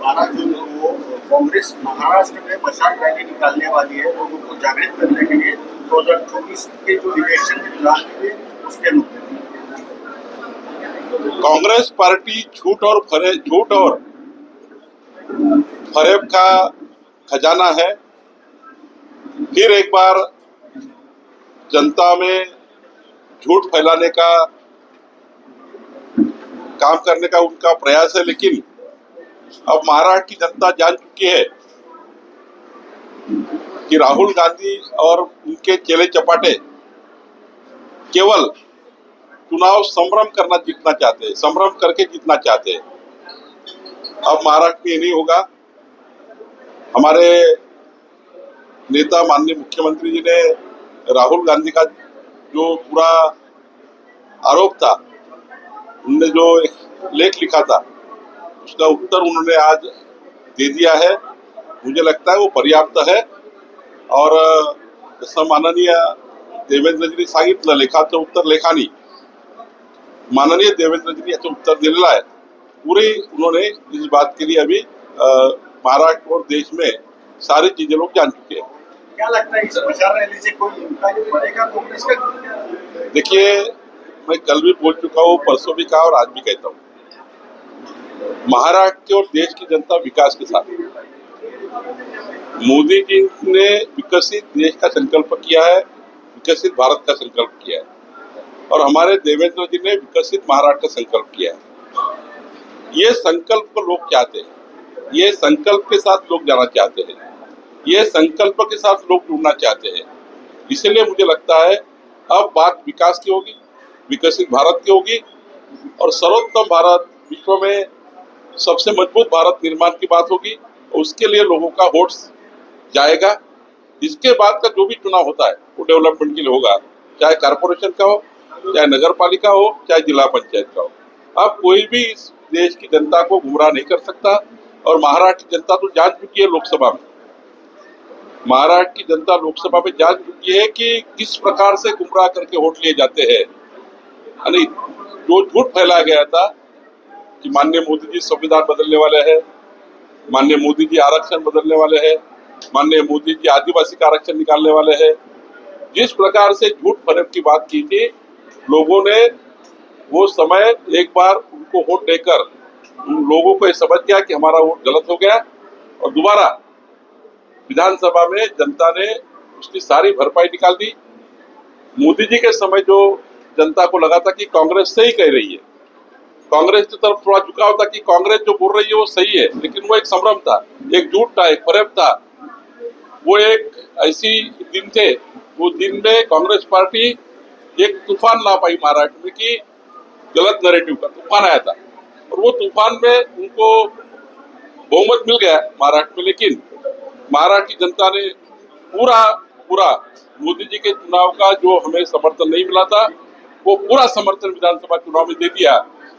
बारह जून को कांग्रेस महाराष्ट्र में रैली निकालने वाली है, लोगों को जागृत करने के लिए दो हज़ार चौबीस के जो इलेक्शन उसके कांग्रेस पार्टी झूठ और फरे झूठ और फरेब का खजाना है। फिर एक बार जनता में झूठ फैलाने का, काम करने का उनका प्रयास है, लेकिन अब महाराष्ट्र की जनता जान चुकी है कि राहुल गांधी और उनके चेले चपाटे केवल चुनाव संभ्रम करना जीतना चाहते हैं, संभ्रम करके जीतना चाहते हैं। अब महाराष्ट्र में नहीं होगा। हमारे नेता माननीय मुख्यमंत्री जी ने राहुल गांधी का जो पूरा आरोप था, उनने जो एक लेख लिखा था, उसका उत्तर उन्होंने आज दे दिया है। मुझे लगता है वो पर्याप्त है। और जसं माननीय देवेंद्र देवेंद्रजींनी सांगितलं लेखाचं उत्तर लेखानी माननीय देवेंद्र देवेंद्रजींनी याचं उत्तर दिलेलं आहे पूरी उन्होंने इस बात के लिए अभी महाराष्ट्र और देश में सारी चीज़ें लोग जान चुके हैं। क्या लगता है इस रैली से कोई पड़ेगा कांग्रेस का? देखिए मैं कल भी बोल चुका हूँ परसों भी कहा और आज भी कहता हूँ। महाराष्ट्र के और देश की जनता विकास के साथ मोदी जी ने विकसित देश का संकल्प किया है विकसित भारत का संकल्प किया है। और हमारे देवेंद्र जी ने विकसित महाराष्ट्र का संकल्प किया है। ये संकल्प को लोग चाहते हैं। ये संकल्प के साथ लोग जाना चाहते हैं। ये संकल्प के साथ लोग जुड़ना चाहते हैं। इसलिए मुझे लगता है, अब बात विकास की होगी, विकसित भारत की होगी, और सर्वोत्तम भारत विश्व में सबसे मज़बूत भारत निर्माण की बात होगी उसके लिए लोगों का वोट जाएगा। इसके बाद का जो भी चुनाव होता है, वो डेवलपमेंट के लिए होगा। चाहे कारपोरेशन का हो, चाहे नगर पालिका हो, चाहे जिला पंचायत का हो। अब कोई भी देश की जनता को गुमराह नहीं कर सकता और महाराष्ट्र की जनता तो जान चुकी है लोकसभा में। महाराष्ट्र की जनता लोकसभा में जान चुकी है कि किस प्रकार से गुमराह करके वोट लिए जाते हैं। जो झूठ फैलाया गया था कि माननीय मोदी जी संविधान बदलने वाले हैं, माननीय मोदी जी आरक्षण बदलने वाले हैं, माननीय मोदी जी आदिवासी का आरक्षण निकालने वाले हैं। जिस प्रकार से झूठ फरेब की बात की थी, लोगों ने वो समय एक बार उनको वोट देकर उन लोगों को समझ गया कि हमारा वोट गलत हो गया और दोबारा विधानसभा में जनता ने उसकी सारी भरपाई निकाल दी। मोदी जी के समय जो जनता को लगा था कि कांग्रेस सही कह रही है। कांग्रेस की तरफ़ थोड़ा झुकाव था कि कांग्रेस जो बोल रही है वो सही है, लेकिन वो एक संभ्रम था, एक झूठ था, एक फरेब था। वो एक ऐसी दिन थे, वो दिन में कांग्रेस पार्टी एक तूफ़ान ला पाई महाराष्ट्र में कि गलत नैरेटिव का तूफ़ान आया था। और वो तूफ़ान में उनको बहुमत मिल गया महाराष्ट्र में, लेकिन महाराष्ट्र की जनता ने पूरा पूरा मोदी जी के चुनाव का जो हमें समर्थन नहीं मिला था, वो पूरा समर्थन विधानसभा चुनाव में दे दिया।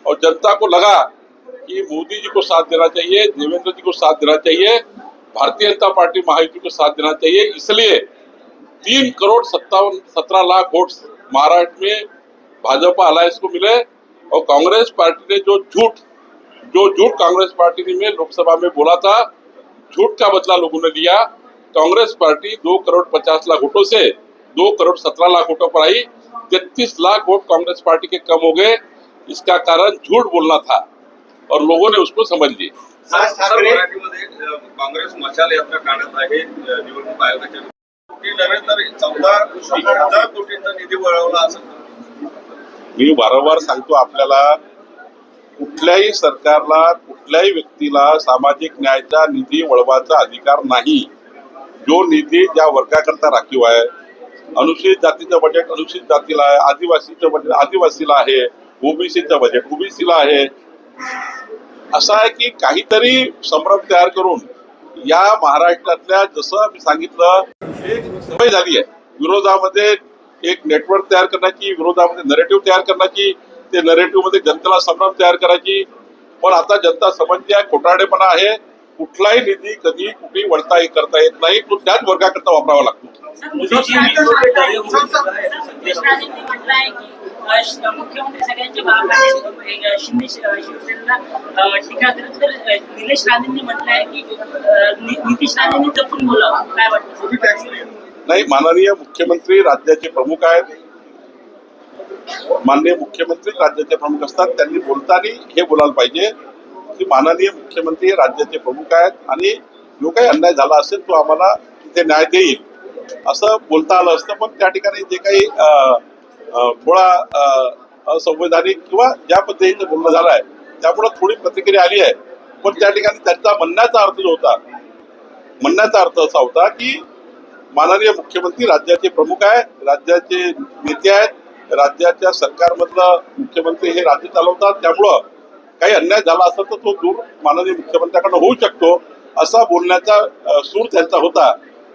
और जनता को लगा कि मोदी जी को साथ देना चाहिए, देवेंद्र जी को साथ देना चाहिए, भारतीय जनता पार्टी महायुति को साथ देना चाहिए। इसलिए तीन करोड़ सत्तावन, सत्रह लाख वोट महाराष्ट्र में भाजपा अलायंस को मिले। और कांग्रेस पार्टी ने जो झूठ जो झूठ कांग्रेस पार्टी ने लोकसभा में बोला था झूठ का बदला लोगों ने लिया। कांग्रेस पार्टी दो करोड़ पचास लाख वोटों से दो करोड़ सत्रह लाख वोटों पर आई। तैतीस लाख वोट कांग्रेस पार्टी के कम हो गए। इसका कारण झूठ बोलना था और लोगों ने उसको समझ लिए अ, काँग्रेस मशाल यात्रा काढत आहे निवडणूक आयोगाच्या कोटी नव्हे तर चौदा हज़ार कोटींचा निधी वळवला असं मी वारंवार सांगतो आपल्याला कुठल्याही सरकारला कुठल्याही व्यक्तीला सामाजिक न्यायाचा निधी वळवाचा अधिकार नाही. जो निधी ज्या वर्गाकरता राखीव आहे अनुसूचित जातीचं बजेट अनुसूचित जातीला आहे आदिवासीचं बजेट आदिवासीला आहे ओबीसीचं बजेट ओबीसीला आहे. असं आहे की काहीतरी संभ्रम तयार करून या महाराष्ट्रातल्या जसं मी सांगितलं एक सवय झाली आहे. विरोधामध्ये एक नेटवर्क तयार करण्याची विरोधामध्ये नरेटिव्ह तयार करण्याची ते नरेटिव्हमध्ये जनतेला संभ्रम तयार करायची. पण आता जनता समजली आहे खोटारडेपणा आहे. कुठलाही निधी कधी कुठेही वळता करता येत नाही. तो त्याच वर्गाकरता वापरावा लागतो. मुख्यमंत्री सगळ्यांचे बाप आहेत. अ, शिंदे शि- शिवसेनेला अ, टीका करत तर निलेश राणेंनी म्हटलं आहे की नितीश राणेंनी जपून बोलावं. काय वाटतं? नाही माननीय मुख्यमंत्री राज्याचे प्रमुख आहेत. माननीय मुख्यमंत्री राज्याचे प्रमुख असतात. त्यांनी बोलताना हे बोलायला पाहिजे की माननीय मुख्यमंत्री हे राज्याचे प्रमुख आहेत आणि जो काही अन्याय झाला असेल तो आम्हाला तिथे न्याय देईल असं बोलता आलं असतं. पण त्या ठिकाणी जे काही थोडा असंवैधानिक किंवा ज्या पद्धतीचं बोलणं झालं आहे त्यामुळे थोडी प्रतिक्रिया आली आहे. पण त्या ठिकाणी त्यांचा म्हणण्याचा अर्थ जो होता म्हणण्याचा अर्थ असा होता की माननीय मुख्यमंत्री राज्याचे प्रमुख आहे राज्याचे नेते आहेत राज्याच्या सरकारमधलं मुख्यमंत्री हे राज्य चालवतात. त्यामुळं काही अन्याय झाला असेल तर तो दूर माननीय मुख्यमंत्र्याकडनं होऊ शकतो असा बोलण्याचा सूर त्यांचा होता.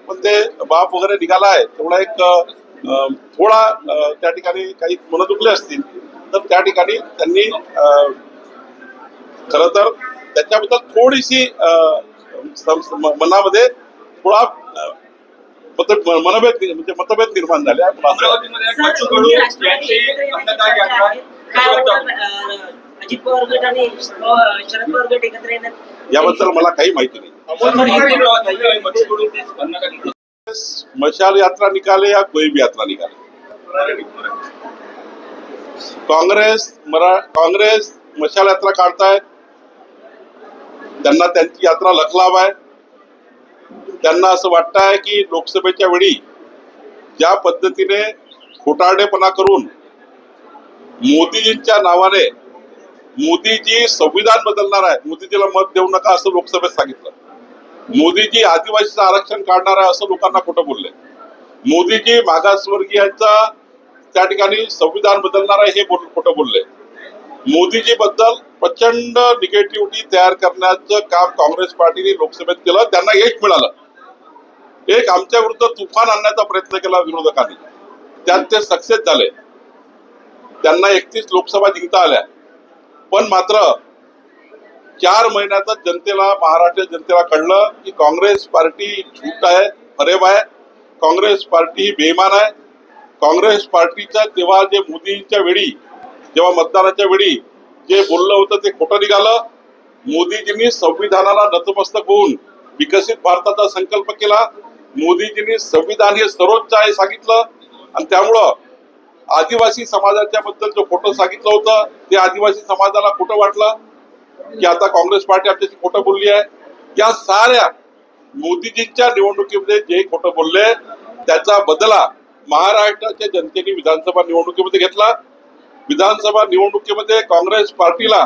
पण ते बाप वगैरे निघाला आहे तेवढा एक थोडा त्या ठिकाणी काही मन दुखले असतील तर त्या ठिकाणी त्यांनी खर तर त्याच्याबद्दल थोडीशी सम- मनामध्ये थोडा मत मनभेद म्हणजे मतभेद निर्माण झाले. याबद्दल मला काही माहिती नाही. मशाल यात्रा निकाले या कोई भी यात्रा निकाले? काँग्रेस मरा काँग्रेस मशाल यात्रा काढतायत. त्यांना त्यांची यात्रा लखलाभ आहे. त्यांना असं वाटत आहे की लोकसभेच्या वेळी ज्या पद्धतीने खोटारडेपणा करून मोदीजींच्या नावाने मोदीजी संविधान बदलणार आहे मोदीजीला मत देऊ नका असं लोकसभेत सांगितलं. मोदीजी आदिवासीचं आरक्षण काढणार आहे असं लोकांना खोटं बोलले. मोदीजी मागासवर्गीयांचा त्या ठिकाणी संविधान बदलणार आहे हे बोल खोटं बोलले. मोदीजी बद्दल प्रचंड निगेटिव्हिटी तयार करण्याचं काम काँग्रेस पार्टीने लोकसभेत केलं त्यांना यश मिळालं. एक आमच्या विरुद्ध तुफान आणण्याचा प्रयत्न केला विरोधकांनी. त्यात ते सक्सेस झाले. त्यांना एकतीस लोकसभा जिंकता आल्या. पण मात्र चार महिन्यातच जनतेला महाराष्ट्र जनतेला कळलं की काँग्रेस पार्टी झूट आहे फरेब आहे. काँग्रेस पार्टी ही बेईमान आहे. काँग्रेस पार्टीच्या तेव्हा जे मोदींच्या वेळी जेव्हा मतदानाच्या वेळी जे बोललं होतं ते खोटं निघालं. मोदीजींनी संविधानाला नतमस्तक होऊन विकसित भारताचा संकल्प केला. मोदीजींनी संविधान हे सर्वोच्च आहे सांगितलं. आणि त्यामुळं आदिवासी समाजाच्या बद्दल जो खोटं सांगितलं होतं ते आदिवासी समाजाला खोटं वाटलं. की आता काँग्रेस पार्टी आमच्याशी खोटं बोलली आहे. या साऱ्या मोदीजींच्या निवडणुकीमध्ये जे खोटं बोलले त्याचा बदला महाराष्ट्राच्या जनतेने विधानसभा निवडणुकीमध्ये घेतला. विधानसभा निवडणुकीमध्ये काँग्रेस पार्टीला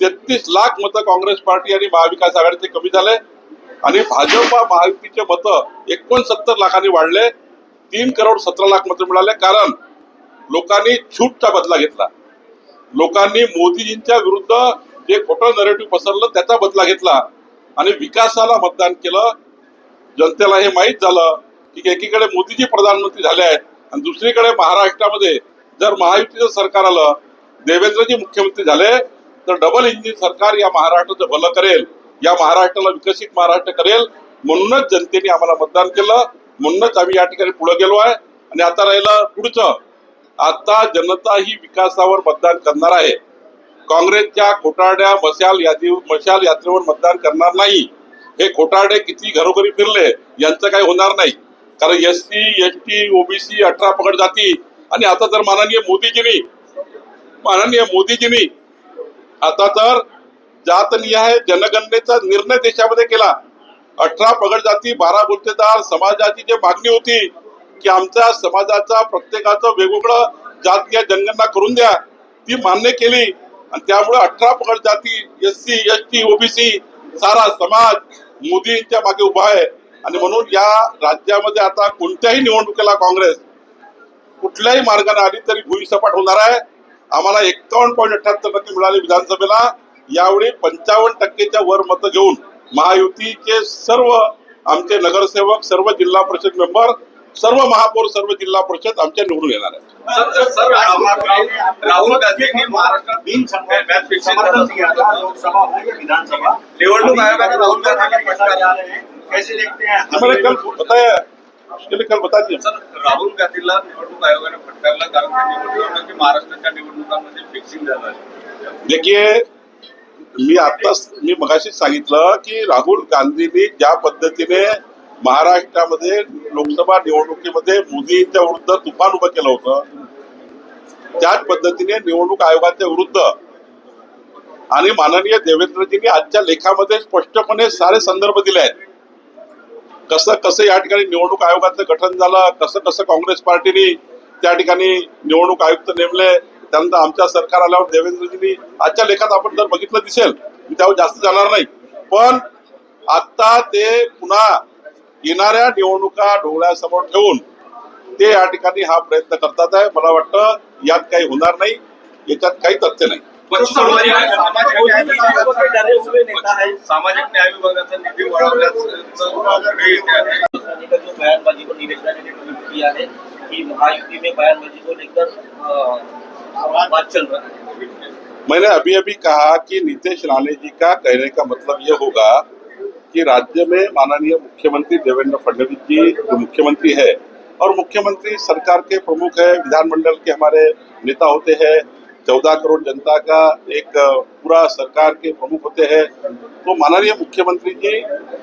तेहतीस लाख मतं काँग्रेस पार्टी आणि महाविकास आघाडीचे कमी झाले. आणि भाजपा महायुतीचे मतं एकोणसत्तर लाखांनी वाढले. तीन करोड सतरा लाख मतं मिळाले. कारण लोकांनी छूटचा बदला घेतला. लोकांनी मोदीजींच्या विरुद्ध जे खोटं नरेटिव्ह पसरलं त्याचा बदला घेतला. आणि विकासाला मतदान केलं. जनतेला हे माहीत झालं की एकीकडे मोदीजी प्रधानमंत्री झाले आहेत आणि दुसरीकडे महाराष्ट्रामध्ये जर महायुतीचं सरकार आलं देवेंद्रजी मुख्यमंत्री झाले तर डबल इंजिन सरकार या महाराष्ट्राचं भलं करेल. या महाराष्ट्राला विकसित महाराष्ट्र करेल म्हणूनच जनतेने आम्हाला मतदान केलं. म्हणूनच आम्ही या ठिकाणी पुढे गेलो आहे. आणि आता राहिलं पुढचं. आता जनता ही विकासावर मतदान करणार आहे. काँग्रेसच्या खोटारड्या मशाल यादी मशाल यात्रेवर मतदान करणार नाही. हे खोटारडे किती घरोघरी फिरले यांचं काही होणार नाही. कारण S C S T OBC अठरा पकड जाती. आणि आता तर माननीय मोदीजींनी माननीय मोदीजींनी आता तर जातनिहाय जनगणनेचा निर्णय देशामध्ये केला. अठरा पगड जाती बारा गुत्तेदार समाजाची जी मागणी होती की आमच्या समाजाचा प्रत्येकाचं वेगवेगळं जातीय जनगणना करून द्या ती मान्य केली. आणि त्यामुळे अठरा पगड जाती S C S T OBC सारा समाज मोदींच्या मागे उभा आहे. आणि म्हणून या राज्यामध्ये आता कोणत्याही निवडणुकीला काँग्रेस कुठल्याही मार्गाने आली तरी भुईसपाट होणार आहे. आम्हाला एकावन्न पॉईंट अठ्याहत्तर टक्के मिळाले विधानसभेला. यावेळी पंचावन्न टक्केच्या वर मतं घेऊन महायुतीचे सर्व आमचे नगरसेवक सर्व जिल्हा परिषद मेंबर सर्व महापौर सर्व जिल्हा परिषद आमच्या निवडून येणार आहे sir sir sir Rahul Rahul गांधींनी महाराष्ट्रात बिन मॅच फिक्सिंग समर्थन किया था लोकसभा या विधानसभा. निवडणूक आयोगाने राहुल गांधी हैं हैं कल. बता दिया राहुल गांधीला निवडणूक आयोगाने फटकारला कारण त्यांनी म्हटलं की महाराष्ट्राच्या निवडणुकांमध्ये फिक्सिंग झालं आहे. देखिए मी आताच मी मगाशी सांगितलं की राहुल गांधींनी ज्या पद्धतीने महाराष्ट्रामध्ये लोकसभा निवडणुकीमध्ये मोदींच्या विरुद्ध तुफान उभं केलं होतं त्याच पद्धतीने निवडणूक आयोगाच्या विरुद्ध. आणि माननीय देवेंद्रजींनी आजच्या लेखामध्ये स्पष्टपणे सारे संदर्भ दिले आहेत. कसं कसं या ठिकाणी निवडणूक आयोगाचं गठन झालं कसं कसं काँग्रेस पार्टीने त्या ठिकाणी निवडणूक आयुक्त नेमले त्यानंतर आमच्या सरकार आल्यावर देवेंद्रजींनी आजच्या लेखात आपण जर बघितलं दिसेल मी त्यावर जास्त जाणार नाही. पण आता ते पुन्हा येणाऱ्या निवडणुका डोळ्यासमोर ठेवून ते या ठिकाणी हा प्रयत्न करतात आहे. मला वाटतं यात काही होणार नाही याच्यात काही तथ्य नाही. सामाजिक सामाजिक न्याय है। विभागाचा निधी जो बयानबाजी को ने ट्वीट किया है। कि महायुति में बयानबाजी को लेकर बात चल रहा है। मैंने अभी अभी कहा कि नीतीश राणे जी का कहने का मतलब ये होगा कि राज्य में माननीय मुख्यमंत्री देवेंद्र फडणवीस जी जो मुख्यमंत्री है और मुख्यमंत्री सरकार के प्रमुख है विधानमंडल के हमारे नेता होते हैं चौदह करोड़ जनता का एक पूरा सरकार के प्रमुख होते हैं। तो माननीय मुख्यमंत्री जी,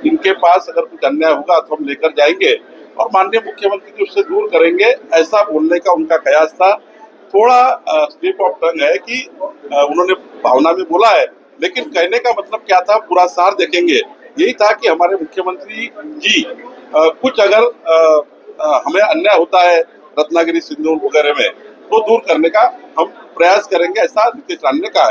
इनके पास अगर कुछ अन्याय होगा तो हम लेकर जाएँगे और माननीय मुख्यमंत्री जी उससे दूर करेंगे, ऐसा बोलने का उनका कयास था। थोड़ा स्लिप ऑफ़ टंग है कि उन्होंने भावना में बोला है, लेकिन कहने का मतलब क्या था, पूरा सार देखेंगे। यही था कि हमारे मुख्यमंत्री जी कुछ अगर हमें अन्याय होता है, रत्नागिरी सिंधु वगैरह में तो दूर करने का हम प्रयास करेंगे ऐसा नीतीश राणे ने कहा है।